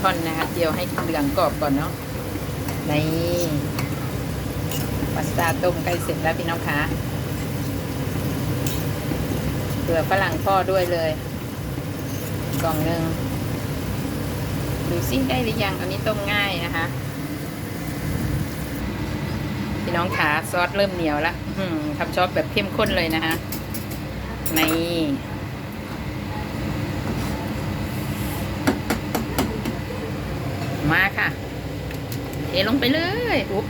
คอนนะคะเจียวให้เหลืองกรอบก่อนเนาะนี่พาสต้าต้มใกล้เสร็จแล้วพี่น้องคะเผื่อฝรั่งพ่อด้วยเลย กล่องหนึ่งดูซิได้หรือยัง อันนี้ต้มง่ายนะคะ พี่น้องขาซอสเริ่มเหนียวแล้วทำซอสแบบเข้มข้นเลยนะคะใน มาค่ะ เทลงไปเลยอุ๊บ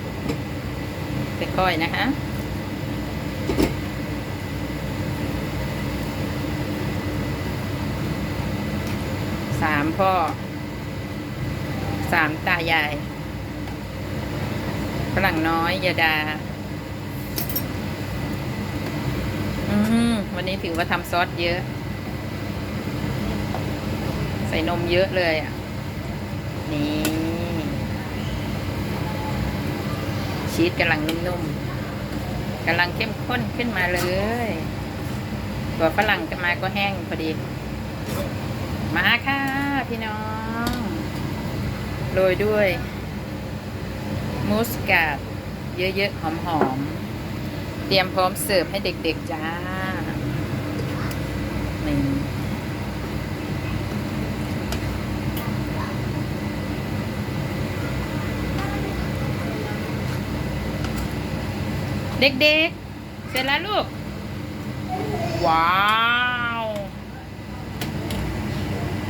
ค่อยๆนะคะสามพ่อสามตายายฝรั่งน้อยยาดา อืมวันนี้ถือว่าทำซอสเยอะ ใส่นมเยอะเลยอะ นี่ ชีสกำลังนุ่มๆกำลังเข้มข้นขึ้นมาเลยตัวฝรั่งจะมาก็แห้งพอดี มาค่ะพี่น้องโรยด้วย มูสกาดเยอะๆหอมๆ เตรียมพร้อมเสิร์ฟให้เด็กๆจ้านี่ เด็กๆ เสร็จแล้วลูก ว้าว